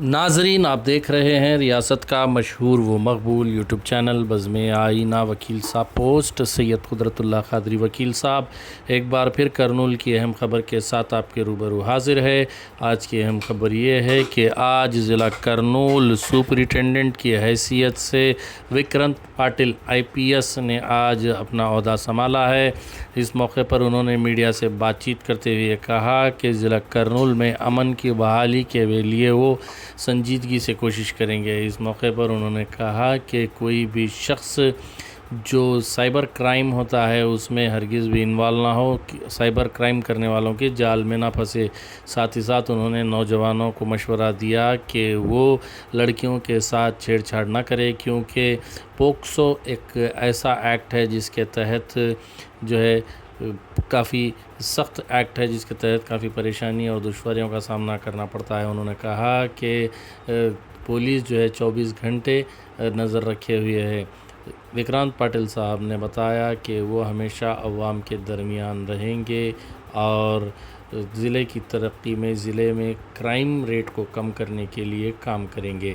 ناظرین، آپ دیکھ رہے ہیں ریاست کا مشہور و مقبول یوٹیوب چینل بزم آئینہ وکیل صاحب پوسٹ۔ سید قدرت اللہ قادری وکیل صاحب، ایک بار پھر کرنول کی اہم خبر کے ساتھ آپ کے روبرو حاضر ہے۔ آج کی اہم خبر یہ ہے کہ آج ضلع کرنول سپرینٹینڈنٹ کی حیثیت سے وکرنت پاٹل آئی پی ایس نے آج اپنا عہدہ سنبھالا ہے۔ اس موقع پر انہوں نے میڈیا سے بات چیت کرتے ہوئے کہا کہ ضلع کرنول میں امن کی بحالی کے لیے وہ سنجیدگی سے کوشش کریں گے۔ اس موقع پر انہوں نے کہا کہ کوئی بھی شخص جو سائبر کرائم ہوتا ہے، اس میں ہرگز بھی انوالو نہ ہو۔ سائبر کرائم کرنے والوں کے جال میں نہ پھنسے۔ ساتھ ہی ساتھ انہوں نے نوجوانوں کو مشورہ دیا کہ وہ لڑکیوں کے ساتھ چھیڑ چھاڑ نہ کرے، کیونکہ پوکسو ایک ایسا ایکٹ ہے جس کے تحت جو ہے کافی سخت ایکٹ ہے جس کے تحت کافی پریشانی اور دشواریوں کا سامنا کرنا پڑتا ہے۔ انہوں نے کہا کہ پولیس جو ہے چوبیس گھنٹے نظر رکھے ہوئے ہے۔ وکرانت پاٹل صاحب نے بتایا کہ وہ ہمیشہ عوام کے درمیان رہیں گے اور ضلع کی ترقی میں، ضلع میں کرائم ریٹ کو کم کرنے کے لیے کام کریں گے۔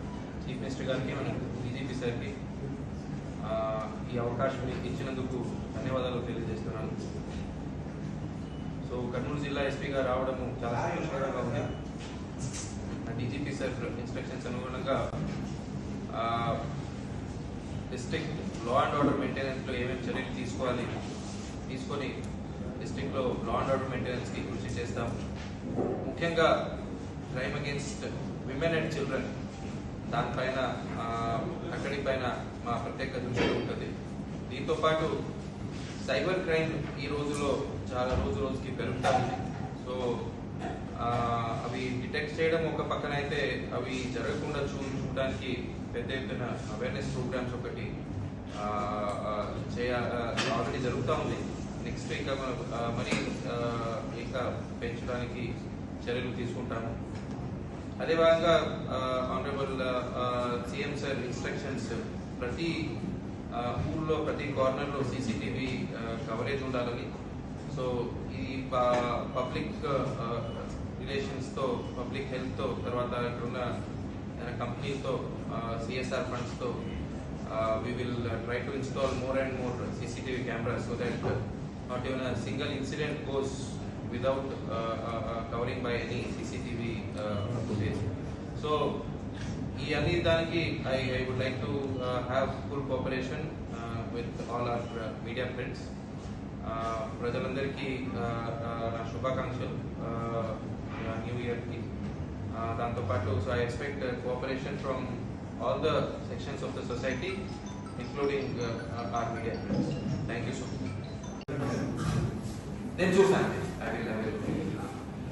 Minister గారికి మన DGP సార్కి ఈ అవకాశం ఇచ్చినందుకు ధన్యవాదాలు తెలియజేస్తున్నాను. సో కర్నూలు జిల్లా ఎస్పీగా రావడము చాలా సంతోషకరంగా ఉంది. డీజీపీ సార్ ఇన్స్ట్రక్షన్స్ అనుగుణంగా డిస్ట్రిక్ట్ లా అండ్ ఆర్డర్ మెయింటెనెన్స్లో ఏమేమి చర్యలు తీసుకోవాలి తీసుకొని డిస్ట్రిక్ట్లో లా అండ్ ఆర్డర్ మెయింటెనెన్స్కి కృషి చేస్తాం ముఖ్యంగా crime against women and children దానిపైన అక్కడి పైన మా ప్రత్యేక దృష్టి ఉంటుంది. దీంతో పాటు సైబర్ క్రైమ్ ఈ రోజులో చాలా రోజు రోజుకి పెరుగుతూ ఉంది సో అవి డిటెక్ట్ చేయడం ఒక పక్కన అయితే అవి జరగకుండా చూ చూడడానికి పెద్ద ఎత్తున అవేర్నెస్ ప్రోగ్రామ్స్ ఒకటి చేయాలి చేయ ఆల్రెడీ జరుగుతూ ఉంది. నెక్స్ట్ ఇంకా మరి ఇంకా పెంచడానికి చర్యలు తీసుకుంటాము. అదే భాగంగా ఆనరబుల్ సీఎం సార్ ఇన్స్ట్రక్షన్స్ ప్రతి ఊళ్ళో ప్రతి కార్నర్లో సీసీటీవీ కవరేజ్ ఉండాలని. సో ఈ పబ్లిక్ రిలేషన్స్తో పబ్లిక్ హెల్త్తో తర్వాత ఉన్న కంపెనీతో CSR ఫండ్స్తో we will try to install more and more CCTV camera so that not even single incident occurs without covering by any CCTV uh, footage. So, ఈ అన్ని దానికి I I would like to have full cooperation with all our media friends ప్రజలందరికీ uh, uh, నా శుభాకాంక్షలు new ఇయర్కి దాంతోపాటు so I expect cooperation from all the sections of the society including our media friends thank you so much నేను చూసాను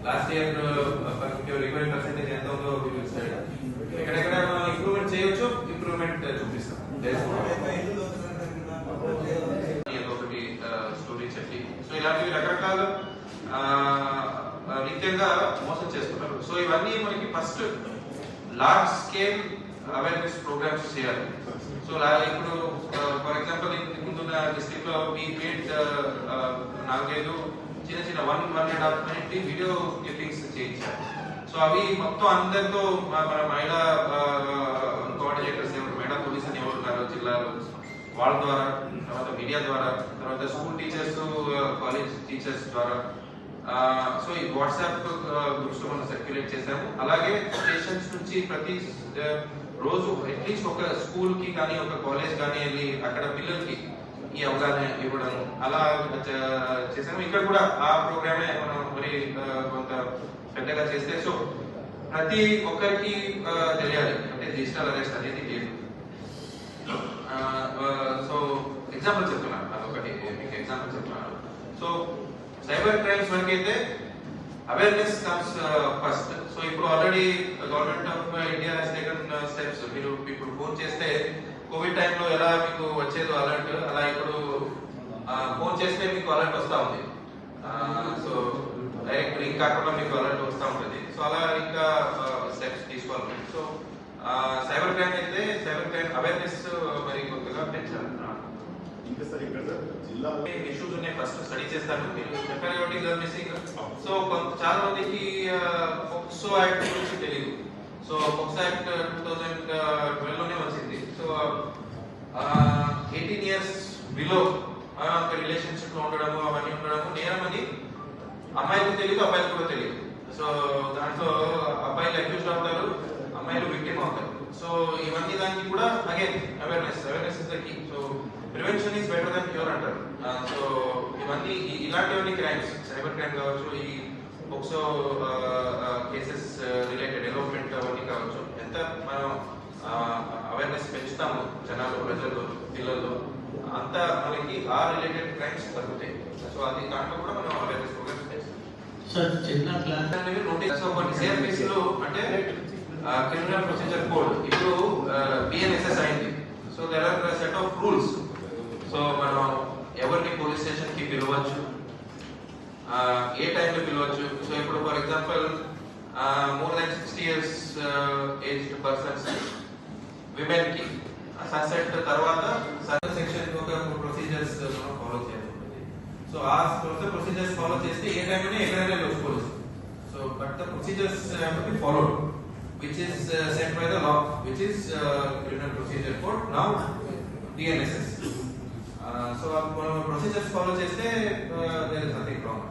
last year recovery percentage ఎంత ఉందో చూపిస్తాడు ఎక్కడెక్కడ మనం ఇంప్రూవ్మెంట్ చేయొచ్చు ఇంప్రూవ్మెంట్ చూపిస్తాం. ఒకటి స్టోరీ చెప్పి. సో ఇలాంటివి రకరకాల నిత్యంగా మోసం చేస్తున్నారు సో ఇవన్నీ మనకి first large scale awareness programmes చేయాలి. సో ఇప్పుడు ఫర్ ఎగ్జాంపుల్ ముందున్న డిస్ట్రిక్ట్లో మీ పేట్ నాలుగైదు చిన్న చిన్న one one and half minute video clippings చేయించారు. సో అవి మొత్తం అందరితో మన మహిళా కోఆర్డినేటర్స్ ఎవరు మహిళా పోలీస్ అని ఎవరు ఉన్నారు జిల్లాలో వాళ్ళ ద్వారా తర్వాత మీడియా ద్వారా తర్వాత స్కూల్ టీచర్స్ కాలేజ్ టీచర్స్ ద్వారా సో ఈ వాట్సాప్ గ్రూప్స్ మనం సర్క్యులేట్ చేశాము. అలాగే స్టేషన్స్ నుంచి ప్రతి రోజు అట్లీస్ట్ ఒక స్కూల్కి కానీ ఒక కాలేజ్ కానీ వెళ్ళి అక్కడ పిల్లలకి ఈ అవగాహన ఇవ్వడం అలా చేసాము ఇక్కడ కూడా ఆ ప్రోగ్రామే మనం మరి కొంత పెద్దగా చేస్తే సో ప్రతి ఒక్కరికి తెలియాలి. అంటే డిజిటల్ అరెస్ట్ అనేది లేదు సో ఎగ్జాంపుల్ చెప్తున్నాను అదొకటి. మీకు ఎగ్జాంపుల్ చెప్తున్నాను. సో సైబర్ క్రైమ్స్ వరకు అయితే అవేర్నెస్ కమ్స్ ఫస్ట్ సో ఇప్పుడు already government of India has taken steps మీరు ఇప్పుడు ఫోన్ చేస్తే కోవిడ్ టైంలో ఎలా మీకు వచ్చేదో అలర్ట్ అలా ఇప్పుడు ఫోన్ చేస్తే మీకు అలర్ట్ వస్తూ ఉంది. సో డైరెక్ట్ లింక్ కాకుండా మీకు అలర్ట్ వస్తూ ఉంటుంది. సో అలా ఇంకా స్టెప్స్ తీసుకోవాలి. సో సైబర్ క్రైమ్ అయితే సైబర్ క్రైమ్ అవేర్నెస్ మరి కొత్తగా పెంచాలి ఇష్యూస్ ఉన్నాయి ఫస్ట్ స్టడీ చేస్తాను మీరు. చెప్పారు కాబట్టి సో కొంత చాలా మందికి ఫోక్సో యాక్ట్ గురించి తెలియదు so POCSO act two thousand ట్వెల్వ్లోనే వచ్చింది. ఎయిటీన్ ఇయర్స్ బిలో ఒక రిలేషన్షిప్లో ఉండడము అవన్నీ ఉండడము నేరం అని అమ్మాయికి తెలియదు అబ్బాయికి కూడా తెలియదు సో దాంట్లో అబ్బాయిలు అక్యూజ్ అవుతారు అమ్మాయిలు విక్టిమ్ అవుతారు. సో ఇవన్నీ దానికి కూడా again awareness awareness is the key so prevention is better than cure అంటారు. సో ఇవన్నీ ఇలాంటివన్నీ క్రైమ్స్ సైబర్ క్రైమ్ కావచ్చు ఈ ఒక్సో కేసెస్ రిలేటెడ్ డెవలప్మెంట్ అవన్నీ కావచ్చు ఎంత మనం అవేర్నెస్ పెంచుతాము జనాలు ప్రజల్లో పిల్లల్లో అంత మనకి ఆ రిలేటెడ్ క్రైమ్స్ తగ్గుతాయి. సో అది దాంట్లో కూడా మనం అవేర్నెస్ ప్రోగ్రామ్స్ పెంచుతాం. సార్ చిన్న క్లాస్ అనేవి నోటీస్ కొన్ని అంటే క్రిమినల్ ప్రొసీజర్ కోడ్ ఇప్పుడు బిఎన్ఎస్ఎస్ అయింది. So there are set of rules so మనం ఎవరిని పోలీస్ స్టేషన్కి పిలవచ్చు? ఏ టైంలో పిలవచ్చు? సో ఇప్పుడు for example more than sixty years age persons విమెన్కి sunset తర్వాత సెక్షన్ ఒక ప్రొసీజర్స్ మనం ఫాలో చేయాలి. సో ఆ ప్రొసీజర్స్ ఫాలో చేస్తే ఏ టైం ఎక్కడైనా వెళ్ళొచ్చు so but the procedures follow which is set by the law which is criminal procedure code now DNSS so మనం ప్రొసీజర్స్ ఫాలో చేస్తే దేర్ ఇస్ నథింగ్ రాంగ్